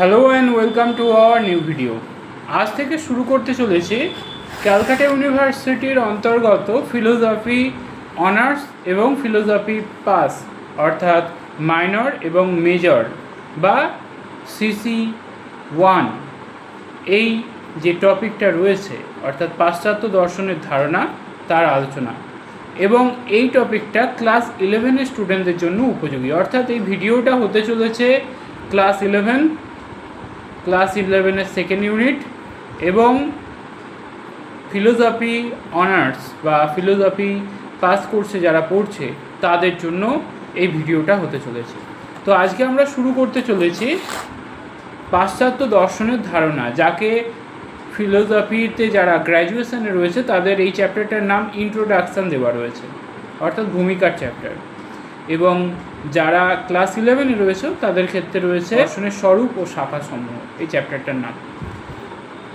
Hello and welcome to our new video আজ থেকে শুরু করতে চলেছি ক্যালকাটা ইউনিভার্সিটির অন্তর্গত ফিলোসফি অনার্স এবং ফিলোসফি পাস অর্থাৎ মাইনর এবং মেজর বা সিসি ওয়ান এই যে টপিকটা রয়েছে, অর্থাৎ পাশ্চাত্য দর্শনের ধারণা, তার আলোচনা। এবং এই টপিকটা ক্লাস ইলেভেনের স্টুডেন্টদের জন্য উপযোগী। অর্থাৎ এই ভিডিওটা হতে চলেছে ক্লাস ইলেভেন ক্লাস ইলেভেনের সেকেন্ড ইউনিট এবং ফিলোসফি অনার্স বা ফিলোসফি পাস কোর্সে যারা পড়ছে, তাদের জন্য এই ভিডিওটা হতে চলেছে। তো আজকে আমরা শুরু করতে চলেছি পাশ্চাত্য দর্শনের ধারণা, যাকে ফিলোসফিতে যারা গ্র্যাজুয়েশনে রয়েছে, তাদের এই চ্যাপ্টারটার নাম ইন্ট্রোডাকশান দেওয়া রয়েছে, অর্থাৎ ভূমিকার চ্যাপ্টার এবং যারা ক্লাস ইলেভেনে রয়েছে, তাদের ক্ষেত্রে রয়েছে দর্শনের স্বরূপ ও শাখা সমূহ। এই চ্যাপ্টারটার নাম।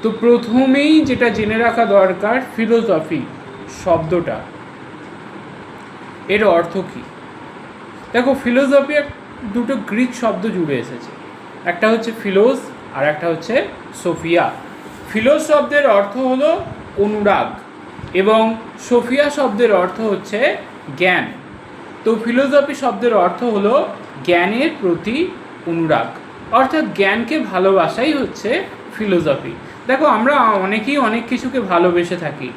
তো প্রথমেই যেটা জেনে রাখা দরকার ফিলোসফি শব্দটা। এর অর্থ কী? দেখো ফিলোসফি দুটো গ্রিক শব্দ জুড়ে এসেছে। একটা হচ্ছে ফিলোস আর একটা হচ্ছে সোফিয়া ফিলোস শব্দের অর্থ হলো অনুরাগ এবং সোফিয়া শব্দের অর্থ হচ্ছে জ্ঞান। তো ফিলোসফি শব্দের অর্থ হলো জ্ঞানের প্রতি অনুরাগ। অর্থাৎ জ্ঞানকে ভালোবাসাই হচ্ছে ফিলোসফি দেখো, আমরা অনেকেই অনেক কিছুকে ভালোবেসে থাকি।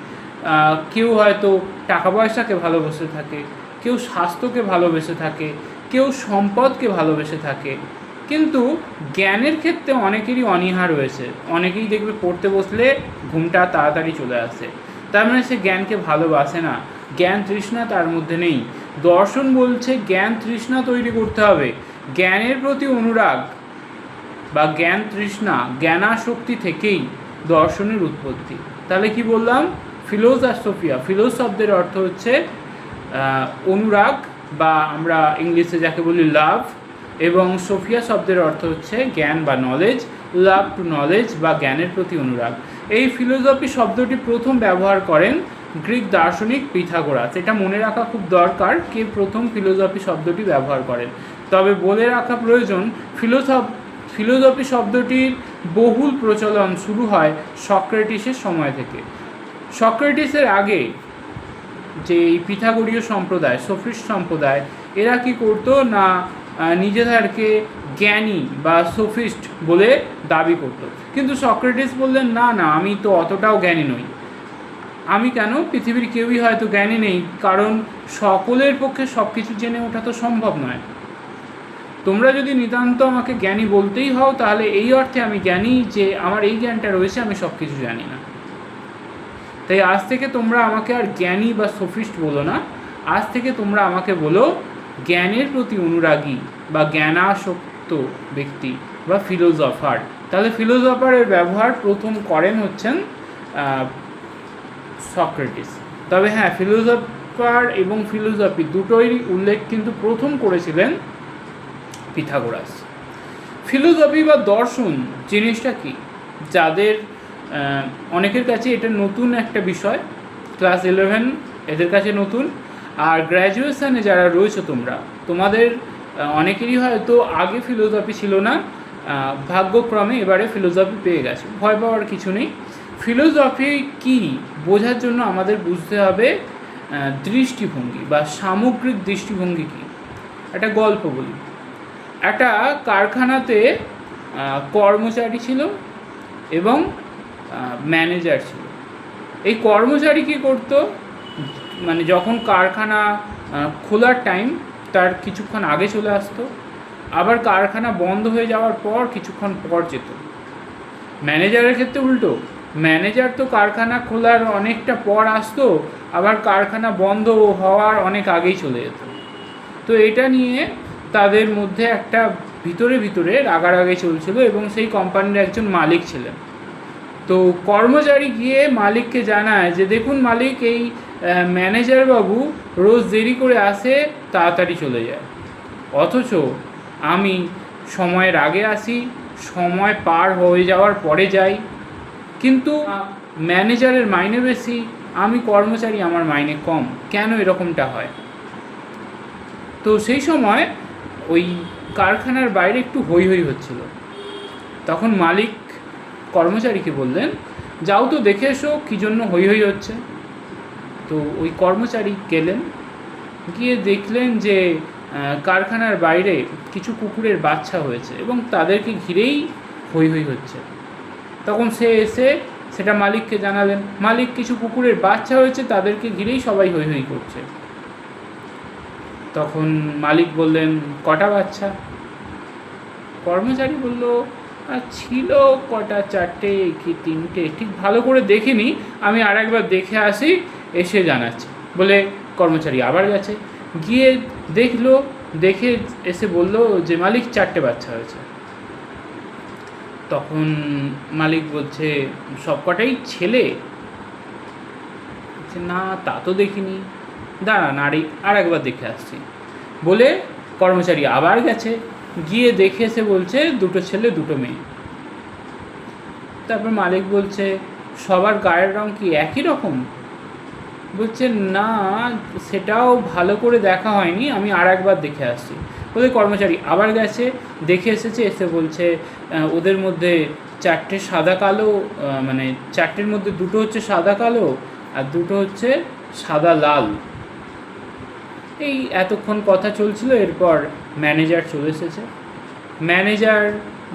কেউ হয়তো টাকা পয়সাকে ভালোবেসে থাকে, কেউ স্বাস্থ্যকে ভালোবেসে থাকে, কেউ সম্পদকে ভালোবেসে থাকে। কিন্তু জ্ঞানের ক্ষেত্রে অনেকেরই অনীহা রয়েছে। অনেকেই দেখবে পড়তে বসলে ঘুমটা তাড়াতাড়ি চলে আসে। তার মানে সে জ্ঞানকে ভালোবাসে না। জ্ঞান তৃষ্ণা তার মধ্যে নেই। দর্শন বলছে জ্ঞান তৃষ্ণা তৈরি করতে হবে। জ্ঞানের প্রতি অনুরাগ বা জ্ঞান তৃষ্ণা জ্ঞানাশক্তি থেকেই দর্শনের উৎপত্তি। তাহলে কি বললাম? ফিলোজ আর সোফিয়া। ফিলোজ শব্দের অর্থ হচ্ছে অনুরাগ বা আমরা ইংলিশে যাকে বলি লাভ এবং সোফিয়া শব্দের অর্থ হচ্ছে জ্ঞান বা নলেজ লাভ টু নলেজ বা জ্ঞানের প্রতি অনুরাগ। এই ফিলোসফি শব্দটি প্রথম ব্যবহার করেন গ্রিক দার্শনিক পিথাগোরাস। এটা মনে রাখা খুব দরকার কে প্রথম ফিলোসফি শব্দটি ব্যবহার করেন। তবে বলে রাখা প্রয়োজন, ফিলোসফ, ফিলোসফি শব্দটির বহুল প্রচলন শুরু হয় সক্রেটিসের সময় থেকে। সক্রেটিসের আগে যে এই পিথাগোরীয় সম্প্রদায়, সফিস্ট সম্প্রদায়, এরা কি করতো না নিজেদেরকে জ্ঞানী বা সফিস্ট বলে দাবি করত। কিন্তু সক্রেটিস বললেন, না না, আমি তো অতটাও জ্ঞানী নই। আমি কেন? পৃথিবীর কেউই হয়তো জ্ঞানী নেই, কারণ সকলের পক্ষে সব কিছু জেনে ওঠা তো সম্ভব নয়। তোমরা যদি নিতান্ত আমাকে জ্ঞানী বলতেই হও, তাহলে এই অর্থে আমি জ্ঞানী যে আমার এই জ্ঞানটা রয়েছে, আমি সব কিছু জানি না। তাই আজ থেকে তোমরা আমাকে আর জ্ঞানী বা সফিস্ট বলো না। আজ থেকে তোমরা আমাকে বলো, জ্ঞানের প্রতি অনুরাগী বা জ্ঞানাসক্ত ব্যক্তি বা ফিলোজফার তাহলে ফিলোজফারের ব্যবহার প্রথম করেন হচ্ছেন সক্রেটিস। তবে হ্যাঁ ফিলোজফার এবং ফিলোসফি দুটোই উল্লেখ কিন্তু প্রথম করেছিলেন পিথাগোরাস। ফিলোসফি বা দর্শন জিনিসটা কি? যাদের অনেকের কাছে এটা নতুন একটা বিষয়, ক্লাস ইলেভেন এদের কাছে নতুন। আর গ্র্যাজুয়েশনে যারা রয়েছে তোমরা, তোমাদের অনেকেরই হয়তো আগে ফিলোসফি ছিল না ভাগ্যক্রমে এবারে ফিলোসফি পেয়ে গেছে। ভয় পাওয়ার কিছু নেই। ফিলোসফি কি বোঝার জন্য আমাদের বুঝতে হবে দৃষ্টিভঙ্গি বা সামগ্রিক দৃষ্টিভঙ্গি কি। একটা গল্প বলি। একটা কারখানাতে কর্মচারী ছিল এবং ম্যানেজার ছিল। এই কর্মচারী কী করতো? মানে যখন কারখানা খোলার টাইম তার কিছুক্ষণ আগে চলে আসতো। আবার কারখানা বন্ধ হয়ে যাওয়ার পর কিছুক্ষণ পর যেত। ম্যানেজারের ক্ষেত্রে উল্টো। ম্যানেজার তো কারখানা খোলার অনেকটা পর আসতো, আবার কারখানা বন্ধ হওয়ার অনেক আগেই চলে যেত। তো এটা নিয়ে তাদের মধ্যে একটা ভিতরে ভিতরে রাগারাগি চলছিল এবং সেই কোম্পানির একজন মালিক ছিলেন। তো কর্মচারী গিয়ে মালিককে জানায় যে, দেখুন মালিক, এই ম্যানেজার বাবু রোজ দেরি করে আসে, তাড়াতাড়ি চলে যায়। অথচ আমি সময়ের আগে আসি, সময় পার হয়ে যাওয়ার পরে যাই। কিন্তু ম্যানেজারের মাইনে বেশি আমি কর্মচারী আমার মাইনে কম। কেন এরকমটা হয়? তো সেই সময় ওই কারখানার বাইরে একটু হই হই হচ্ছিল। তখন মালিক কর্মচারীকে বললেন যাও তো দেখে এসো কী জন্য হই হই হচ্ছে। তো ওই কর্মচারী গেলেন গিয়ে দেখলেন যে কারখানার বাইরে কিছু কুকুরের বাচ্চা হয়েছে এবং তাদেরকে ঘিরেই হই হই হচ্ছে। তখন সে এসে সেটা মালিককে জানালেন। মালিক কিছু কুকুরের বাচ্চা হয়েছে, তাদেরকে ঘিরেই সবাই হই হই করছে। তখন মালিক বললেন, কটা বাচ্চা? কর্মচারী বলল, "আর ছিল কটা, চারটে, কি তিনটে, ঠিক ভালো করে দেখিনি, আমি আর একবার দেখে আসি, এসে জানাচ্ছি। বলে কর্মচারী আবার গেছে। গিয়ে দেখল, দেখে এসে বলল যে, মালিক, চারটে বাচ্চা হয়েছে। তখন মালিক বলছে, সবকটাই ছেলে? না, তা তো দেখিনি। দাঁড়ান আর আর একবার দেখে আসছি। বলে কর্মচারী আবার গেছে, গিয়ে দেখে এসে বলছে, দুটো ছেলে, দুটো মেয়ে। তারপর মালিক বলছে, সবার গায়ের রং কি একই রকম? বলছে, না, সেটাও ভালো করে দেখা হয়নি, আমি আর একবার দেখে আসছি। বলে কর্মচারী আবার গেছে, দেখে এসেছে, এসে বলছে ওদের মধ্যে চারটে সাদা কালো মানে চারটের মধ্যে দুটো হচ্ছে সাদা কালো আর দুটো হচ্ছে সাদা লাল। এই এতক্ষণ কথা চলছিল, এরপর ম্যানেজার চলে এসেছে। ম্যানেজার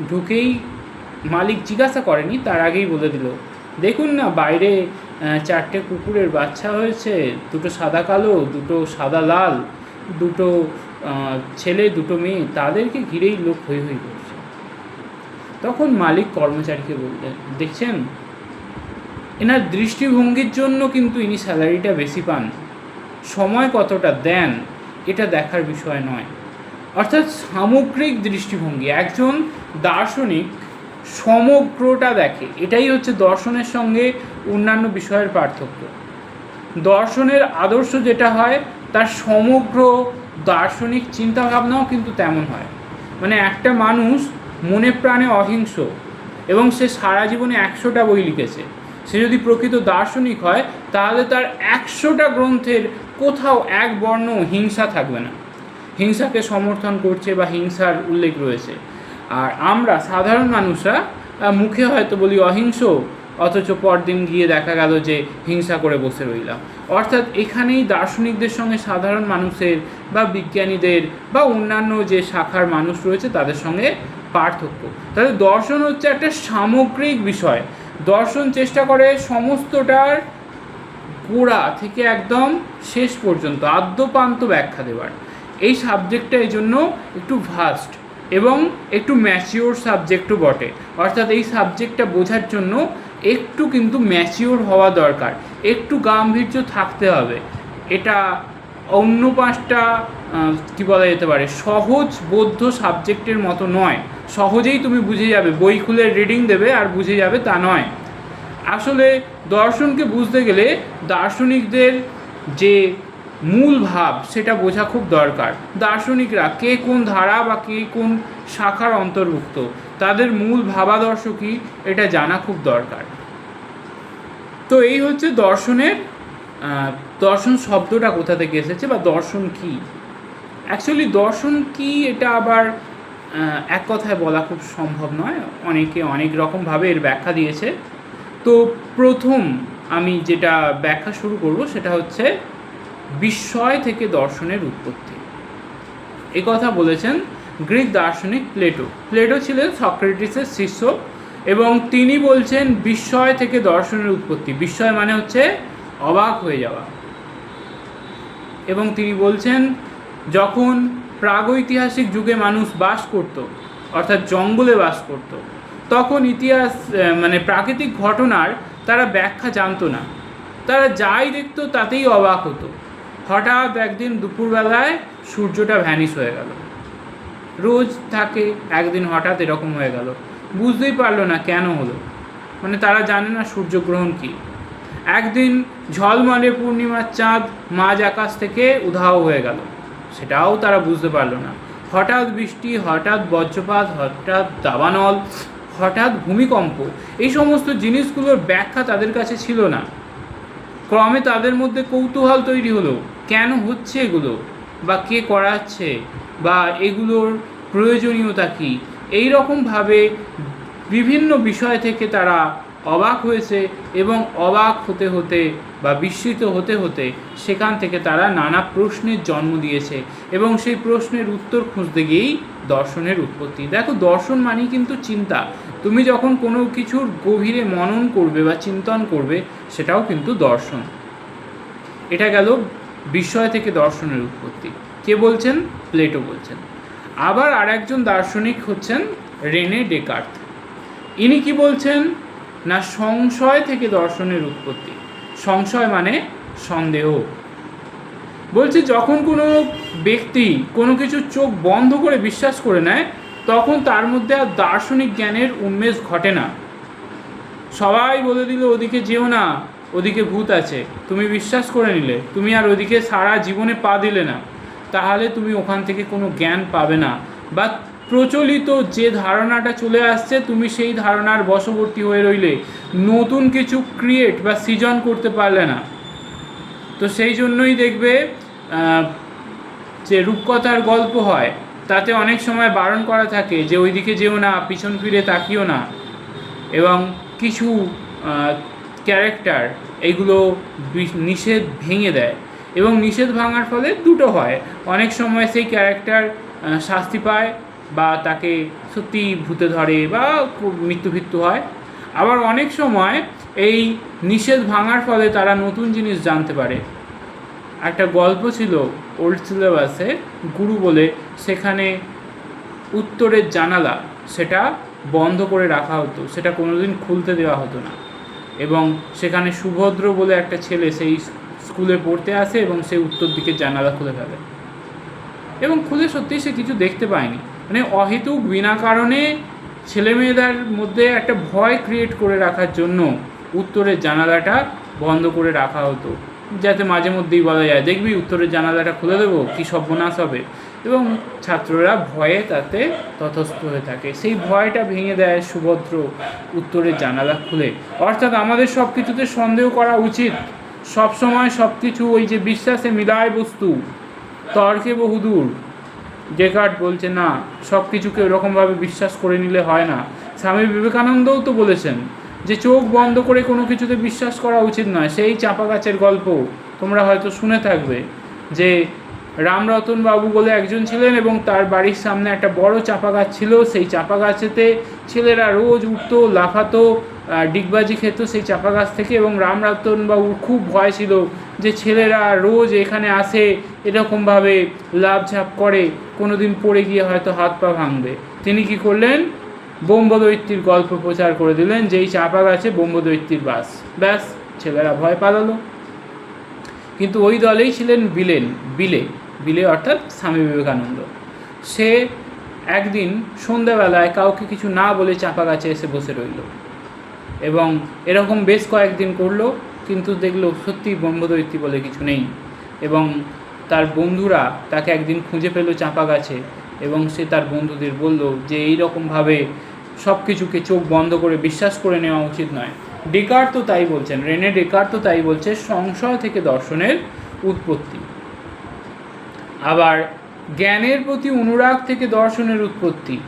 ঢুকেই মালিক জিজ্ঞাসা করেনি, তার আগেই বলে দিল, দেখুন না, বাইরে চারটে কুকুরের বাচ্চা হয়েছে, দুটো সাদা কালো, দুটো সাদা লাল, দুটো ছেলে দুটো মেয়ে, তাদেরকে ঘিরেই লোক হই হই করছে। তখন মালিক কর্মচারীকে বললেন দেখছেন? এনার দৃষ্টিভঙ্গির জন্য কিন্তু ইনি স্যালারিটা বেশি পান। সময় কতটা দেন, এটা দেখার বিষয় নয়। অর্থাৎ সামগ্রিক দৃষ্টিভঙ্গি, একজন দার্শনিক সমগ্রটা দেখে। এটাই হচ্ছে দর্শনের সঙ্গে অন্যান্য বিষয়ের পার্থক্য। দর্শনের আদর্শ যেটা হয়, তার সমগ্র দার্শনিক চিন্তাভাবনাও কিন্তু তেমন হয়। মানে একটা মানুষ মনে প্রাণে অহিংস এবং সে সারা জীবনে একশোটা বই লিখেছে। সে যদি প্রকৃত দার্শনিক হয়, তাহলে তার একশোটা গ্রন্থের কোথাও এক বর্ণ হিংসা থাকবে না। হিংসাকে সমর্থন করছে বা হিংসার উল্লেখ রয়েছে। আর আমরা সাধারণ মানুষরা মুখে হয়তো বলি অহিংস, অথচ পরদিন গিয়ে দেখা গেল যে হিংসা করে বসে রইলাম। অর্থাৎ এখানেই দার্শনিকদের সঙ্গে সাধারণ মানুষের বা বিজ্ঞানীদের বা অন্যান্য যে শাখার মানুষ রয়েছে তাদের সঙ্গে পার্থক্য। তাহলে দর্শন হচ্ছে একটা সামগ্রিক বিষয়। দর্শন চেষ্টা করে সমস্তটার গোড়া থেকে একদম শেষ পর্যন্ত, আদ্যপান্ত ব্যাখ্যা দেওয়ার। এই সাবজেক্টটা এই জন্য একটু ভাস্ট এবং একটু ম্যাচিওর সাবজেক্টও বটে। অর্থাৎ এই সাবজেক্টটা বোঝার জন্য একটু কিন্তু ম্যাচিওর হওয়া দরকার। একটু গাম্ভীর্য থাকতে হবে। এটা অন্য পাঁচটা কী বলা যেতে পারে, সহজ বোধ্য সাবজেক্টের মতো নয়। সহজেই তুমি বুঝে যাবে বই খুলে রিডিং দেবে আর বুঝে যাবে তা নয়। আসলে দর্শনকে বুঝতে গেলে দার্শনিকদের যে মূল ভাব, সেটা বোঝা খুব দরকার। দার্শনিকরা কে কোন ধারা বা কে কোন শাখার অন্তর্ভুক্ত? তাদের মূল ভাবাদর্শ কী? এটা জানা খুব দরকার। তো এই হচ্ছে দর্শনের দর্শন শব্দটা কোথা থেকে এসেছে বা দর্শন কি? অ্যাকচুয়ালি দর্শন কি এটা আবার এক কথায় বলা খুব সম্ভব নয়। অনেকে অনেক রকমভাবে এর ব্যাখ্যা দিয়েছে। তো প্রথম আমি যেটা ব্যাখ্যা শুরু করব সেটা হচ্ছে বিস্ময় থেকে দর্শনের উৎপত্তি। কথা বলেছেন গ্রিক দার্শনিক প্লেটো। প্লেটো ছিলেন সক্রেটিসের শিষ্য। এবং তিনি বলছেন বিস্ময় থেকে দর্শনের উৎপত্তি। বিস্ময় মানে হচ্ছে অবাক হয়ে যাওয়া। এবং তিনি বলছেন, যখন প্রাগৈতিহাসিক যুগে মানুষ বাস করত, অর্থাৎ জঙ্গলে বাস করত, তখন ইতিহাস মানে প্রাকৃতিক ঘটনার তারা ব্যাখ্যা জানতো না। তারা যাই দেখতো তাতেই অবাক হতো। হঠাৎ একদিন দুপুরবেলায় সূর্যটা ভ্যানিশ হয়ে গেল। রোজ থাকে, একদিন হঠাৎ এরকম হয়ে গেল। বুঝতেই পারল না কেন হলো। মানে তারা জানে না সূর্যগ্রহণ কী। একদিন ঝলমলে পূর্ণিমার চাঁদ মাঝ আকাশ থেকে উধাও হয়ে গেল। সেটাও তারা বুঝতে পারল না। হঠাৎ বৃষ্টি, হঠাৎ বজ্রপাত, হঠাৎ দাবানল, হঠাৎ ভূমিকম্প, এই সমস্ত জিনিসগুলোর ব্যাখ্যা তাদের কাছে ছিল না। ক্রমে তাদের মধ্যে কৌতূহল তৈরি হলো। কেন হচ্ছে এগুলো? বা কে করাচ্ছে? বা এগুলোর প্রয়োজনীয়তা কী? এই রকমভাবে বিভিন্ন বিষয় থেকে তারা অবাক হয়েছে এবং অবাক হতে হতে বা বিস্মিত হতে হতে সেখান থেকে তারা নানা প্রশ্নের জন্ম দিয়েছে এবং সেই প্রশ্নের উত্তর খুঁজতে গিয়েই দর্শনের উৎপত্তি। দেখো, দর্শন মানেই কিন্তু চিন্তা। তুমি যখন কোনো কিছুর গভীরে মনন করবে বা চিন্তন করবে, সেটাও কিন্তু দর্শন। এটা গেল বিস্ময় থেকে দর্শনের উৎপত্তি। কে বলছেন? প্লেটো বলছেন। আবার আরেকজন দার্শনিক হচ্ছেন রেনে ডেকার্থ। ইনি কি বলছেন? না, সংশয় থেকে দর্শনের উৎপত্তি। সংশয় মানে সন্দেহ। বলছে, যখন কোনো ব্যক্তি কোনো কিছু চোখ বন্ধ করে বিশ্বাস করে নেয়, তখন তার মধ্যে আর দার্শনিক জ্ঞানের উন্মেষ ঘটে না। সবাই বলে দিল, ওদিকে যেও না, ওদিকে ভূত আছে। তুমি বিশ্বাস করে নিলে। তুমি আর ওদিকে সারা জীবনে পা দিলে না। তাহলে তুমি ওখান থেকে কোনো জ্ঞান পাবে না। বা প্রচলিত যে ধারণাটা চলে আসছে, তুমি সেই ধারণার বশবর্তী হয়ে রইলে। নতুন কিছু ক্রিয়েট বা সৃজন করতে পারলে না। তো সেই জন্যই দেখবে যে রূপকথার গল্প হয়, তাতে অনেক সময় বারণ করা থাকে যে ওইদিকে যেও না, পিছন ফিরে তাকিও না। এবং কিছু ক্যারেক্টার এগুলো বি- নিষেধ ভেঙে দেয়। এবং নিষেধ ভাঙার ফলে দুটো হয়। অনেক সময় সেই ক্যারেক্টার শাস্তি পায় বা তাকে সত্যি ভূতে ধরে বা মৃত্যু ফিত্যু হয়। আবার অনেক সময় এই নিষেধ ভাঙার ফলে তারা নতুন জিনিস জানতে পারে। একটা গল্প ছিল ওল্ড সিলেবাসে গুরু বলে, সেখানে উত্তরের জানালা, সেটা বন্ধ করে রাখা হতো, সেটা কোনোদিন খুলতে দেওয়া হতো না। এবং সেখানে সুভদ্র বলে একটা ছেলে, সেই স্কুলে পড়তে আসে এবং সে উত্তর দিকে জানালা খুলে ফেলে। এবং খুলে সত্যি সে কিছু দেখতে পায়নি। মানে অহেতুক বিনা কারণে ছেলেমেয়েদের মধ্যে একটা ভয় ক্রিয়েট করে রাখার জন্য উত্তরের জানালাটা বন্ধ করে রাখা হতো। যাতে মাঝে মধ্যেই বলা যায়, দেখবি, উত্তরের জানালাটা খুলে দেবো, কী সর্বনাশ হবে? এবং ছাত্ররা ভয়ে তাতে তথস্থ হয়ে থাকে। সেই ভয়টা ভেঙে দেয় সুভদ্র উত্তরের জানালা খুলে। অর্থাৎ আমাদের সব কিছুতে সন্দেহ করা উচিত। সব সময় সব কিছু ওই যে বিশ্বাসে মিলায় বস্তু, তর্কে বহুদূর ডেকার্ট বলছে, না সব কিছুকে ওরকমভাবে বিশ্বাস করে নিলে হয় না। স্বামী বিবেকানন্দও তো বলেছেন যে, চোখ বন্ধ করে কোনো কিছুতে বিশ্বাস করা উচিত নয়। সেই চাপা গাছের গল্প তোমরা হয়তো শুনে থাকবে যে রামরতন বাবু বলে একজন ছিলেন এবং তার বাড়ির সামনে একটা বড় চাপা গাছ ছিল। সেই চাপা গাছেতে ছেলেরা রোজ উঠতো, লাফাতো ডিগবাজি খেত সেই চাপা গাছ থেকে এবং রামরতন বাবুর খুব ভয় ছিল যে ছেলেরা রোজ এখানে আসে, এরকমভাবে লাভঝাপ করে কোনো দিন পড়ে গিয়ে হয়তো হাত পা ভাঙবে। তিনি কি করলেন? বোম্বদৈত্যির গল্প প্রচার করে দিলেন, যেই চাপা গাছে বোম্বদৈত্যির বাস। ব্যাস, ছেলেরা ভয় পালালো। কিন্তু ওই দলেই ছিলেন বিলেন, বিলে বিলে অর্থাৎ স্বামী বিবেকানন্দ। সে একদিন সন্ধ্যাবেলায় কাউকে কিছু না বলে চাপা গাছে এসে বসে রইল এবং এরকম বেশ কয়েকদিন করল, কিন্তু দেখল সত্যি ব্রহ্মদৈত্যী বলে কিছু নেই এবং তার বন্ধুরা তাকে একদিন খুঁজে পেল চাপা গাছে এবং সে তার বন্ধুদের বলল যে এই রকমভাবে সব কিছুকে চোখ বন্ধ করে বিশ্বাস করে নেওয়া উচিত নয়। ডেকার তো তাই বলছেন, রেনে ডেকার তো তাই বলছে, সংশয় থেকে দর্শনের উৎপত্তি। আবার জ্ঞানের প্রতি অনুরাগ থেকে দর্শনের উৎপত্তি,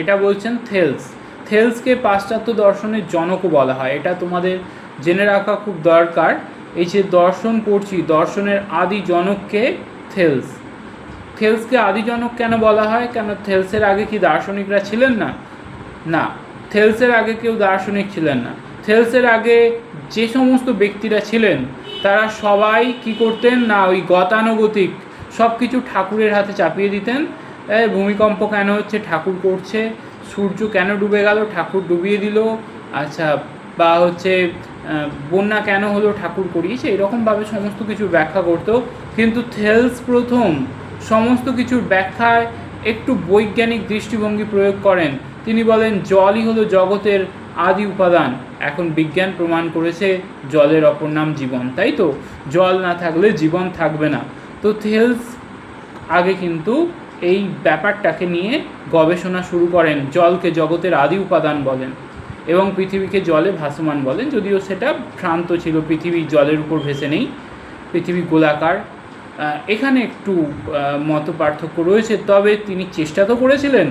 এটা বলছেন থেলস। থেলসকে পাশ্চাত্য দর্শনের জনকও বলা হয়, এটা তোমাদের জেনে রাখা খুব দরকার। এই যে দর্শন করছি, দর্শনের আদি জনককে থেলস। থেলসকে আদি জনক কেন বলা হয়? কেন থেলসের আগে কি দার্শনিকরা ছিলেন না? না, থেলসের আগে কেউ দার্শনিক ছিলেন না। থেলসের আগে যে সমস্ত ব্যক্তিরা ছিলেন, তারা সবাই কি করতেন? না, ওই গতানুগতিক সব কিছু ঠাকুরের হাতে চাপিয়ে দিতেন। ভূমিকম্প কেন হচ্ছে? ঠাকুর করছে। সূর্য কেন ডুবে গেল? ঠাকুর ডুবিয়ে দিল। আচ্ছা বা হচ্ছে বন্যা কেন হলো? ঠাকুর করিয়েছে। এরকমভাবে সমস্ত কিছু ব্যাখ্যা করতো। কিন্তু থেলস প্রথম সমস্ত কিছুর ব্যাখ্যায় একটু বৈজ্ঞানিক দৃষ্টিভঙ্গি প্রয়োগ করেন। তিনি বলেন, জলই হলো জগতের আদি উপাদান। এখন বিজ্ঞান প্রমাণ করেছে জলের অপর নাম জীবন, তাই তো? জল না থাকলে জীবন থাকবে না। তো থেলস আগে কিন্তু এই ব্যাপারটাকে নিয়ে গবেষণা শুরু করেন, জলকে জগতের আদি উপাদান বলেন এবং পৃথিবীকে জলে ভাসমান বলেন। যদিও সেটা ভ্রান্ত ছিল, পৃথিবী জলের উপর ভেসে নেই, পৃথিবী গোলাকার। এখানে একটু মত পার্থক্য রয়েছে, তবে তিনি চেষ্টা তো করেছিলেন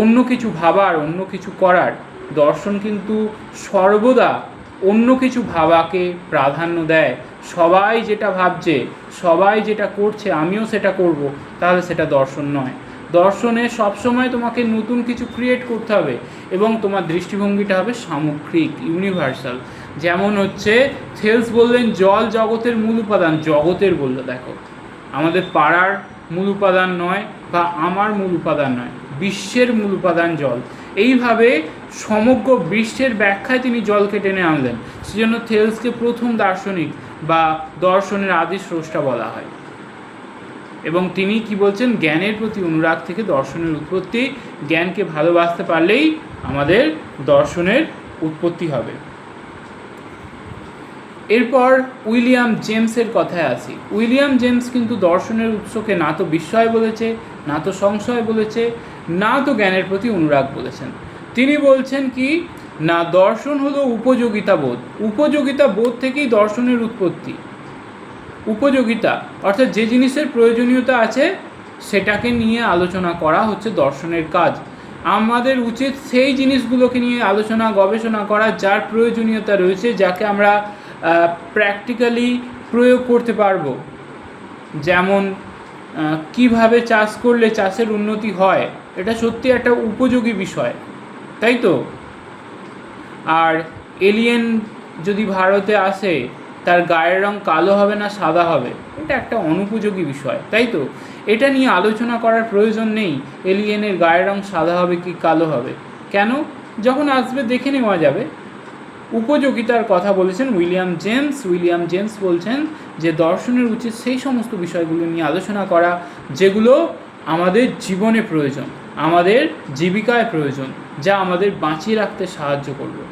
অন্য কিছু ভাবার, অন্য কিছু করার। দর্শন কিন্তু সর্বদা অন্য কিছু ভাবাকে প্রাধান্য দেয়। সবাই যেটা ভাবছে, সবাই যেটা করছে, আমিও সেটা করব, তাহলে সেটা দর্শন নয়। দর্শনে সবসময় তোমাকে নতুন কিছু ক্রিয়েট করতে হবে এবং তোমার দৃষ্টিভঙ্গিটা হবে সামগ্রিক ইউনিভার্সাল যেমন হচ্ছে থেলস বললেন, জল জগতের মূল উপাদান, জগতের বলল, দেখো। আমাদের পাড়ার মূল উপাদান নয় বা আমার মূল উপাদান নয়, বিশ্বের মূল উপাদান জল। এইভাবে সমগ্র বিশ্বের ব্যাখ্যায় তিনি জলকে টেনে আনলেন। সেজন্য থেলসকে প্রথম দার্শনিক বা দর্শনের আদি স্রষ্টা বলা হয়। এবং তিনি কি বলছেন? জ্ঞানের প্রতি অনুরাগ থেকে দর্শনের উৎপত্তি। জ্ঞানকে ভালোবাসতে পারলেই আমাদের দর্শনের উৎপত্তি হবে। এরপর উইলিয়াম জেমসের কথায় আসি। উইলিয়াম জেমস কিন্তু দর্শনের উৎসকে না তো বিস্ময় বলেছে। না তো সংশয় বলেছে, না তো জ্ঞানের প্রতি অনুরাগ বলেছেন। তিনি বলছেন কি, না দর্শন হলো উপযোগিতা বোধ। উপযোগিতা বোধ থেকেই দর্শনের উৎপত্তি। উপযোগিতা, অর্থাৎ যে জিনিসের প্রয়োজনীয়তা আছে, সেটাকে নিয়ে আলোচনা করা হচ্ছে দর্শনের কাজ। আমাদের উচিত সেই জিনিসগুলোকে নিয়ে আলোচনা, গবেষণা করা যার প্রয়োজনীয়তা রয়েছে, যাকে আমরা প্র্যাকটিক্যালি প্রয়োগ করতে পারব। যেমন কীভাবে চাষ করলে চাষের উন্নতি হয়, এটা সত্যি একটা উপযোগী বিষয়, তাই তো? আর এলিয়েন যদি ভারতে আসে, তার গায়ের রং কালো হবে না সাদা হবে? এটা একটা অনুপযোগী বিষয়, তাই তো? এটা নিয়ে আলোচনা করার প্রয়োজন নেই এলিয়েনের গায়ের রং সাদা হবে কি কালো হবে। কেন? যখন আসবে দেখে নেওয়া যাবে। উপযোগিতার কথা বলেছেন উইলিয়াম জেমস। উইলিয়াম জেমস বলছেন যে দর্শনের উচিত সেই সমস্ত বিষয়গুলো নিয়ে আলোচনা করা যেগুলো আমাদের জীবনে প্রয়োজন, আমাদের জীবিকায় প্রয়োজন, যা আমাদের বাঁচিয়ে রাখতে সাহায্য করবে।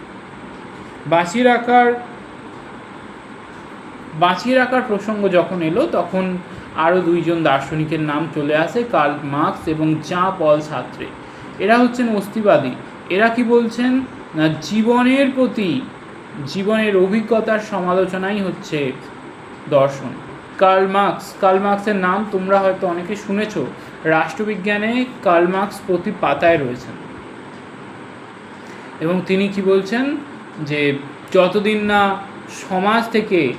বাঁচিয়ে রাখার বাঁচিয়ে রাখার প্রসঙ্গ যখন এলো, তখন আরও দুইজন দার্শনিকের নাম চলে আসে, কার্ল মার্কস এবং জা পল সাত্রে। এরা হচ্ছেন অস্তিবাদী এরা কি বলছেন? জীবনের প্রতি জীবনের অভিজ্ঞতার সমালোচনাই হচ্ছে দর্শন। কার্ল মার্কস নাম তোমরা হয়তো অনেকে শুনেছ, রাষ্ট্রবিজ্ঞানে কার্ল প্রতি পাতায় রয়েছেন। এবং তিনি কি বলছেন? যে যতদিন না সমাজ থেকে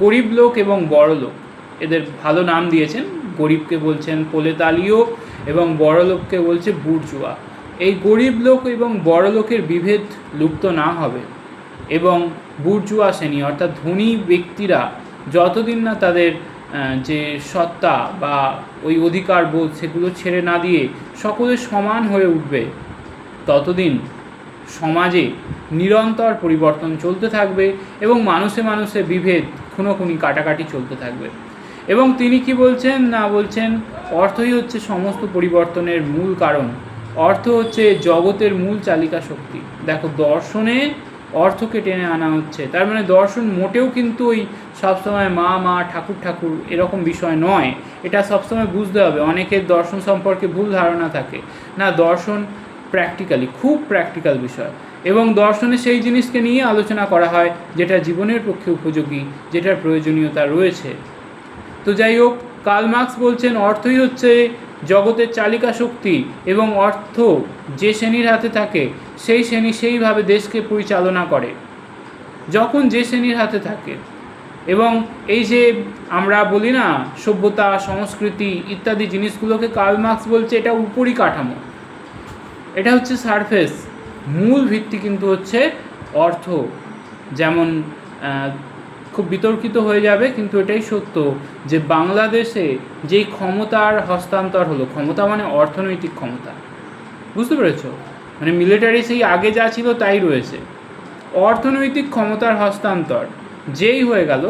গরিব লোক এবং বড় লোক, এদের ভালো নাম দিয়েছেন, গরিবকে বলছেন পোলেতালীয় এবং বড় লোককে বলছে বুর্জুয়া। এই গরিব লোক এবং বড় লোকের বিভেদ লুপ্ত না হবে এবং বুর্জুয়া শ্রেণি, অর্থাৎ ধনী ব্যক্তিরা যতদিন না তাদের যে সত্তা বা ওই অধিকার বোধ সেগুলো ছেড়ে না দিয়ে সকলে সমান হয়ে উঠবে, ততদিন সমাজে নিরন্তর পরিবর্তন চলতে থাকবে এবং মানুষে মানুষে বিভেদ খুনোখুনি কাটাকাটি চলতে থাকবে। এবং তিনি কি বলছেন? না বলছেন, অর্থই হচ্ছে সমস্ত পরিবর্তনের মূল কারণ। অর্থ হচ্ছে জগতের মূল চালিকা শক্তি। দেখো, দর্শনে অর্থকে টেনে আনা হচ্ছে। তার মানে দর্শন মোটেও কিন্তু ওই সবসময় মা মা, ঠাকুর ঠাকুর এরকম বিষয় নয়। এটা সবসময় বুঝতে হবে। অনেকের দর্শন সম্পর্কে ভুল ধারণা থাকে। না, দর্শন প্র্যাকটিক্যালি খুব প্র্যাকটিক্যাল বিষয়। এবং দর্শনে সেই জিনিসকে নিয়ে আলোচনা করা হয় যেটা জীবনের পক্ষে উপযোগী, যেটার প্রয়োজনীয়তা রয়েছে। তো যাই হোক, কার্ল মার্কস বলছেন, অর্থই হচ্ছে জগতের চালিকা শক্তি এবং অর্থ যে শ্রেণির হাতে থাকে, সেই শ্রেণি সেইভাবে দেশকে পরিচালনা করে। যখন যে শ্রেণির হাতে থাকে এবং এই যে আমরা বলি না, সভ্যতা, সংস্কৃতি ইত্যাদি জিনিসগুলোকে কার্ল মার্কস বলছে, এটা উপরি কাঠামো। এটা হচ্ছে সারফেস। মূল ভিত্তি কিন্তু হচ্ছে অর্থ। যেমন খুব বিতর্কিত হয়ে যাবে, কিন্তু এটাই সত্য যে বাংলাদেশে যেই ক্ষমতার হস্তান্তর হলো, ক্ষমতা মানে অর্থনৈতিক ক্ষমতা। বুঝতে পেরেছ? মানে মিলিটারি সেই আগে যা ছিল তাই রয়েছে। অর্থনৈতিক ক্ষমতার হস্তান্তর যেই হয়ে গেল,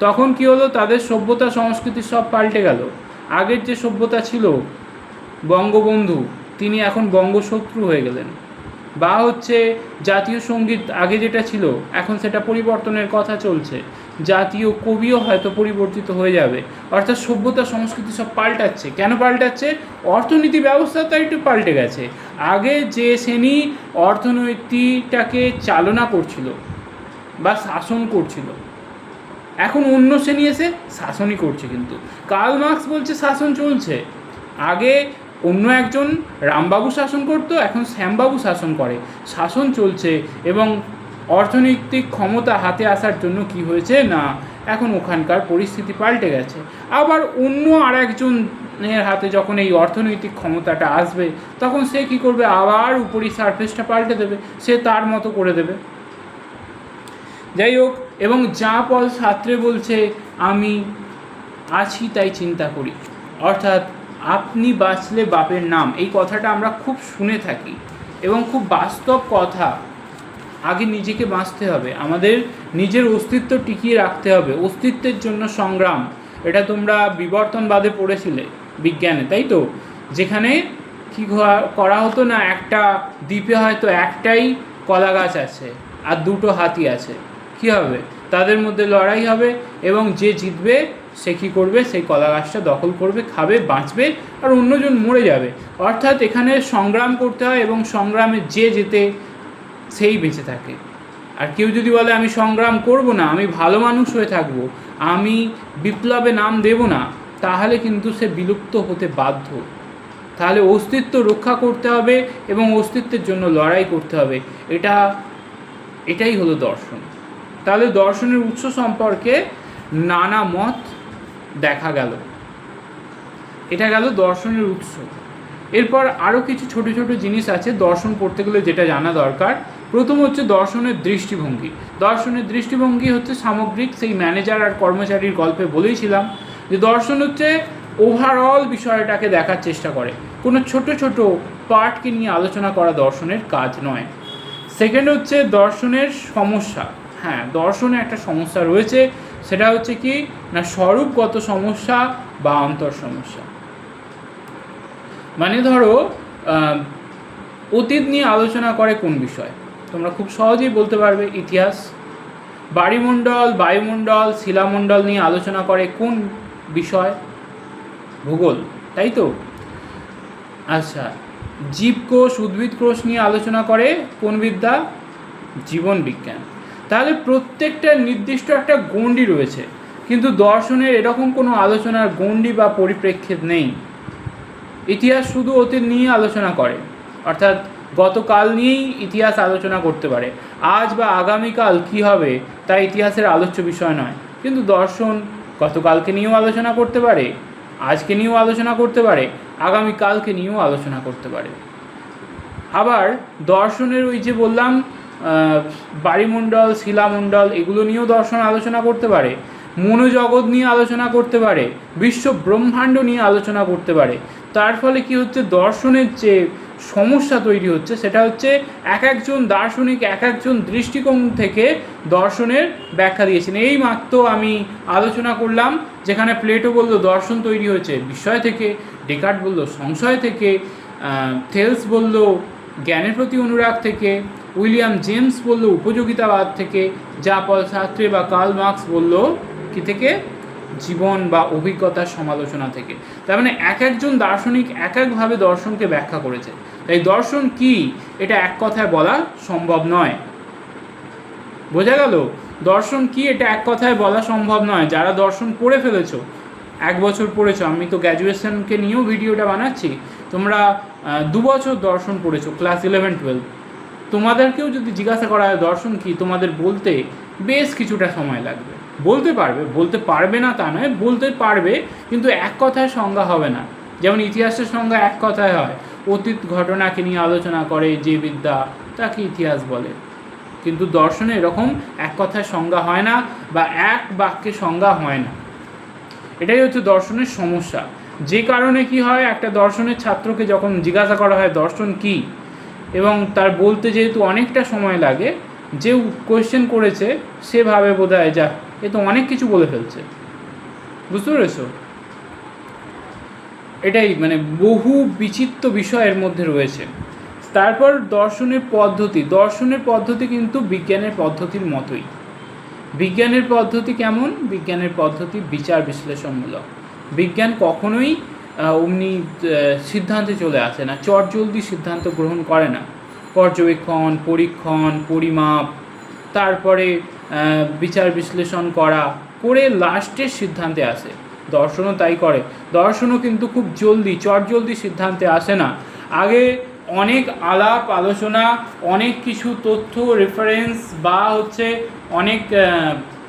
তখন কি হলো? তাদের সভ্যতা সংস্কৃতি সব পাল্টে গেল। আগের যে সভ্যতা ছিল, বঙ্গবন্ধু, তিনি এখন বঙ্গশত্রু হয়ে গেলেন। বা হচ্ছে জাতীয় সংগীত আগে যেটা ছিল, এখন সেটা পরিবর্তনের কথা চলছে। জাতীয় কবিও হয়তো পরিবর্তিত হয়ে যাবে। অর্থাৎ সভ্যতা, সংস্কৃতি সব পাল্টাচ্ছে। কেন পাল্টাচ্ছে? অর্থনীতি ব্যবস্থাটা একটু পাল্টে গেছে। আগে যে শ্রেণি অর্থনৈতিকটাকে চালনা করছিল বা শাসন করছিল, এখন অন্য শ্রেণি এসে শাসনই করছে কিন্তু। কার্ল মার্কস বলছে শাসন চলছে। আগে অন্য একজন রামবাবু শাসন করতো, এখন শ্যামবাবু শাসন করে। শাসন চলছে এবং অর্থনৈতিক ক্ষমতা হাতে আসার জন্য কি হয়েছে? না, এখন ওখানকার পরিস্থিতি পাল্টে গেছে। আবার অন্য আর একজনের হাতে যখন এই অর্থনৈতিক ক্ষমতাটা আসবে, তখন সে কি করবে? আবার উপরি সারফেসটা পাল্টে দেবে। সে তার মতো করে দেবে। যাই হোক, এবং যা পল ছাত্রে বলছে, আমি আছি তাই চিন্তা করি। অর্থাৎ আপনি বাঁচলে বাপের নাম। এই কথাটা আমরা খুব শুনে থাকি। এবং খুব বাস্তব কথা আগে নিজেকে বাঁচতে হবে। আমাদের নিজের অস্তিত্ব টিকিয়ে রাখতে হবে। অস্তিত্বের জন্য সংগ্রাম, এটা তোমরা বিবর্তনবাদে পড়েছিলে বিজ্ঞানে, তাই তো? যেখানে কি করা হতো না, একটা দ্বীপে হয়তো একটাই কলা গাছ আছে আর দুটো হাতি আছে। কি হবে? তাদের মধ্যে লড়াই হবে এবং যে জিতবে, সে কী করবে? সেই কলা গাছটা দখল করবে, খাবে, বাঁচবে আর অন্যজন মরে যাবে। অর্থাৎ এখানে সংগ্রাম করতে হয় এবং সংগ্রামে যে যেতে সেই বেঁচে থাকে। আর কেউ যদি বলে, আমি সংগ্রাম করব না, আমি ভালো মানুষ হয়ে থাকব, আমি বিপ্লবে নাম দেব না, তাহলে কিন্তু সে বিলুপ্ত হতে বাধ্য। তাহলে অস্তিত্ব রক্ষা করতে হবে এবং অস্তিত্বের জন্য লড়াই করতে হবে। এটা, এটাই হলো দর্শন। তাহলে দর্শনের উৎস সম্পর্কে নানা মত দেখা গেল। এটা গেল দর্শনের উৎস। এরপর আরও কিছু ছোট ছোট জিনিস আছে দর্শন পড়তে গেলে যেটা জানা দরকার। প্রথম হচ্ছে দর্শনের দৃষ্টিভঙ্গি। দর্শনের দৃষ্টিভঙ্গি হচ্ছে সামগ্রিক সেই ম্যানেজার আর কর্মচারীর গল্পে বলেইছিলাম যে দর্শন হচ্ছে ওভারঅল বিষয়টাকে দেখার চেষ্টা করে। কোনো ছোট ছোট পার্টকে নিয়ে আলোচনা করা দর্শনের কাজ নয়। সেকেন্ড হচ্ছে দর্শনের সমস্যা। হ্যাঁ দর্শনে একটা সমস্যা রয়েছে। সেটা হচ্ছে কি, না স্বরূপগত সমস্যা বা অন্তর সমস্যা। মানে ধরো অতীত নিয়ে আলোচনা করে কোন বিষয়? তোমরা খুব সহজেই বলতে পারবে ইতিহাস। বাড়িমণ্ডল, বায়ুমণ্ডল, শিলামণ্ডল নিয়ে আলোচনা করে কোন বিষয়? ভূগোল, তাই তো? আচ্ছা জীবকোষ উদ্ভিদ কোষ নিয়ে আলোচনা করে কোন বিদ্যা? জীবন বিজ্ঞান। তাহলে প্রত্যেকটা নির্দিষ্ট একটা গণ্ডি রয়েছে, কিন্তু দর্শনের এরকম কোনো আলোচনার গণ্ডি বা পরিপ্রেক্ষিত নেই। ইতিহাস শুধু অতীত নিয়ে আলোচনা করে, অর্থাৎ গতকাল নিয়েই ইতিহাস আলোচনা করতে পারে। আজ বা আগামীকাল কি হবে তা ইতিহাসের আলোচ্য বিষয় নয়। কিন্তু দর্শন গতকালকে নিয়েও আলোচনা করতে পারে, আজকে নিয়েও আলোচনা করতে পারে, আগামীকালকে নিয়েও আলোচনা করতে পারে। আবার দর্শনের ওই যে বললাম বাড়িমণ্ডল শিলামণ্ডল, এগুলো নিয়েও দর্শন আলোচনা করতে পারে, মনোজগৎ নিয়ে আলোচনা করতে পারে বিশ্ব ব্রহ্মাণ্ড নিয়ে আলোচনা করতে পারে। তার ফলে কি হচ্ছে? দর্শনের যে সমস্যা তৈরি হচ্ছে, সেটা হচ্ছে এক একজন দার্শনিক, এক একজন দৃষ্টিকোণ থেকে দর্শনের ব্যাখ্যা দিয়েছেন। এই মাত্র আমি আলোচনা করলাম, যেখানে প্লেটো বলল দর্শন তৈরি হয়েছে বিস্ময় থেকে, ডেকার্ট বলল সংশয় থেকে থেলস বলল জ্ঞানের প্রতি অনুরাগ থেকে, উইলিয়াম জেমস বলল উপযোগিতাবাদ থেকে, যা পল শাস্ত্রী বা কার্ল মার্কস বলল কি থেকে? জীবন বা অভিজ্ঞতার সমালোচনা থেকে। তার মানে এক একজন দার্শনিক এক একভাবে দর্শনকে ব্যাখ্যা করেছে। তাই দর্শন কি? এটা এক কথায় বলা সম্ভব নয়। বোঝা গেল? দর্শন কি? এটা এক কথায় বলা সম্ভব নয়। যারা দর্শন পড়ে ফেলেছো, এক বছর পড়েছো, আমি তো গ্র্যাজুয়েশনকে নিয়েও ভিডিওটা বানাচ্ছি, তোমরা দু বছর দর্শন পড়েছো, ক্লাস ইলেভেন, টুয়েলভ। তোমাদেরকেও যদি জিজ্ঞাসা করা হয় দর্শন কি? তোমাদের বলতে বেশ কিছুটা সময় লাগবে। বলতে পারবে বলতে পারবে না তা নয়, বলতে পারবে, কিন্তু এক কথায় সংজ্ঞা হবে না। যেমন ইতিহাসের সংজ্ঞা এক কথায় হয়, অতীত ঘটনাকে নিয়ে আলোচনা করে যে বিদ্যা তাকে ইতিহাস বলে। কিন্তু দর্শনে এরকম এক কথায় সংজ্ঞা হয় না বা এক বাক্যে সংজ্ঞা হয় না। এটাই হচ্ছে দর্শনের সমস্যা। যে কারণে কি হয়, একটা দর্শনের ছাত্রকে যখন জিজ্ঞাসা করা হয়, দর্শন কি? এবং তার বলতে যেহেতু অনেকটা সময় লাগে, যে কোয়েশ্চেন করেছে, সেভাবে বোধ হয় যা এ তো অনেক কিছু বলে ফেলছে। বুঝতে পেরেছ? এটাই মানে বহু বিচিত্র বিষয়ের মধ্যে রয়েছে। তারপর দর্শনের পদ্ধতি। দর্শনের পদ্ধতি কিন্তু বিজ্ঞানের পদ্ধতির মতোই। বিজ্ঞানের পদ্ধতি কেমন? বিজ্ঞানের পদ্ধতি বিচার বিশ্লেষণমূলক। বিজ্ঞান কখনোই অমনি সিদ্ধান্তে চলে আসে না। চটজলদি সিদ্ধান্ত গ্রহণ করে না। পর্যবেক্ষণ, পরীক্ষণ, পরিমাপ, তারপরে বিচার বিশ্লেষণ করা করে লাস্টের সিদ্ধান্তে আসে। দর্শনও তাই করে। দর্শনও কিন্তু খুব জলদি, চটজলদি সিদ্ধান্তে আসে না। আগে অনেক আলাপ, আলোচনা, অনেক কিছু তথ্য রেফারেন্স বা হচ্ছে অনেক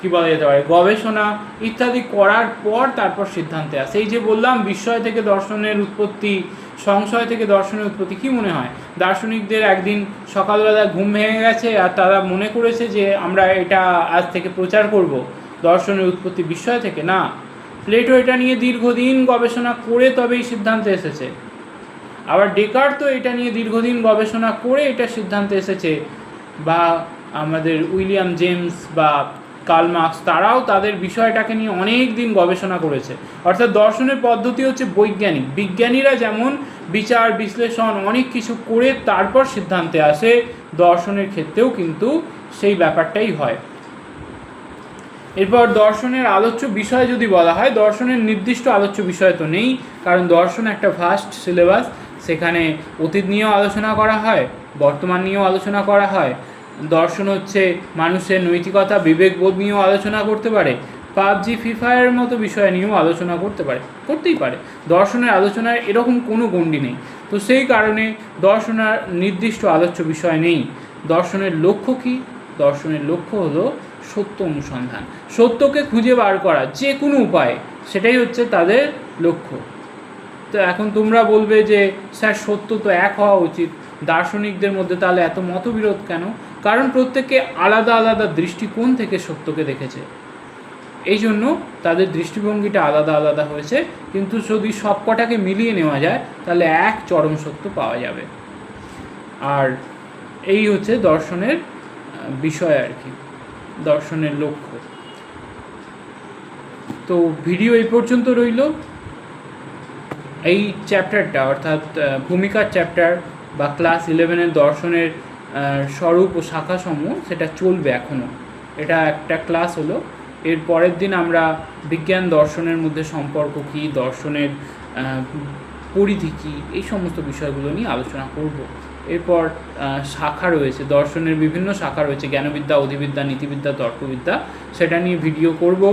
কি বলা যেতে পারে, গবেষণা ইত্যাদি করার পর তারপর সিদ্ধান্তে আসে। এই যে বললাম, বিস্ময় থেকে দর্শনের উৎপত্তি সংশয় থেকে দর্শনের উৎপত্তি কি মনে হয়? দার্শনিকদের একদিন সকালবেলা ঘুম ভেঙে গেছে আর তারা মনে করেছে যে আমরা এটা আজ থেকে প্রচার করব। দর্শনের উৎপত্তি বিস্ময় থেকে, না। প্লেটো এটা নিয়ে দীর্ঘদিন গবেষণা করে তবেই সিদ্ধান্তে এসেছে। আবার ডেকার তো এটা নিয়ে দীর্ঘদিন গবেষণা করে এটা সিদ্ধান্তে এসেছে বা আমাদের উইলিয়াম জেমস বা কার্ল মার্কস, তারাও তাদের বিষয়টাকে নিয়ে অনেক দিন গবেষণা করেছে। অর্থাৎ দর্শনের পদ্ধতি হচ্ছে বৈজ্ঞানিক। বিজ্ঞানীরা যেমন বিচার, বিশ্লেষণ, অনেক কিছু করে তারপর সিদ্ধান্তে আসে, দর্শনের ক্ষেত্রেও কিন্তু সেই ব্যাপারটাই হয়। এরপর দর্শনের আলোচ্য বিষয় যদি বলা হয়, দর্শনের নির্দিষ্ট আলোচ্য বিষয় তো নেই, কারণ দর্শন একটা ভাস্ট সিলেবাস সেখানে অতীত নিয়েও আলোচনা করা হয়, বর্তমান নিয়েও আলোচনা করা হয়। দর্শন হচ্ছে মানুষের নৈতিকতা বিবেকবোধ নিয়েও আলোচনা করতে পারে। পাবজি, ফ্রি ফায়ারের মতো বিষয় নিয়েও আলোচনা করতে পারে, করতেই পারে। দর্শনের আলোচনায় এরকম কোনো গণ্ডি নেই। তো সেই কারণে দর্শনার নির্দিষ্ট আলোচ্য বিষয় নেই। দর্শনের লক্ষ্য কী? দর্শনের লক্ষ্য হলো সত্য অনুসন্ধান। সত্যকে খুঁজে বার করা, যে কোনো উপায়ে, সেটাই হচ্ছে তাদের লক্ষ্য। তো এখন তোমরা বলবে যে, স্যার, সত্য তো এক হওয়া উচিত। দার্শনিকদের মধ্যে তাহলে এত মতবিরোধ কেন? কারণ প্রত্যেকে আলাদা আলাদা দৃষ্টিকোণ থেকে সত্যকে দেখেছে। এই জন্য তাদের দৃষ্টিভঙ্গিটা আলাদা আলাদা হয়েছে। কিন্তু যদি সব কটাকে মিলিয়ে নেওয়া যায়, তাহলে এক চরম সত্য পাওয়া যাবে। আর এই হচ্ছে দর্শনের বিষয় আর কি, দর্শনের লক্ষ্য। তো ভিডিও এই পর্যন্ত রইল। এই চ্যাপ্টারটা অর্থাৎ ভূমিকার চ্যাপ্টার বা ক্লাস ইলেভেনের দর্শনের স্বরূপ ও শাখাসমূহ সেটা চলবে এখনও এটা একটা ক্লাস হলো। এর পরের দিন আমরা বিজ্ঞান দর্শনের মধ্যে সম্পর্ক কী, দর্শনের পরিধি কী, এই সমস্ত বিষয়গুলো নিয়ে আলোচনা করব। এরপর শাখা রয়েছে, দর্শনের বিভিন্ন শাখা রয়েছে, জ্ঞানবিদ্যা, অধিবিদ্যা, নীতিবিদ্যা, তর্কবিদ্যা, সেটা নিয়ে ভিডিও করব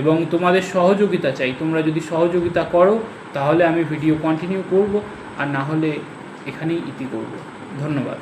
এবং তোমাদের সহযোগিতা চাই। তোমরা যদি সহযোগিতা করো, তাহলে আমি ভিডিও কন্টিনিউ করব, আর না হলে এখানেই ইতি করব। ধন্যবাদ।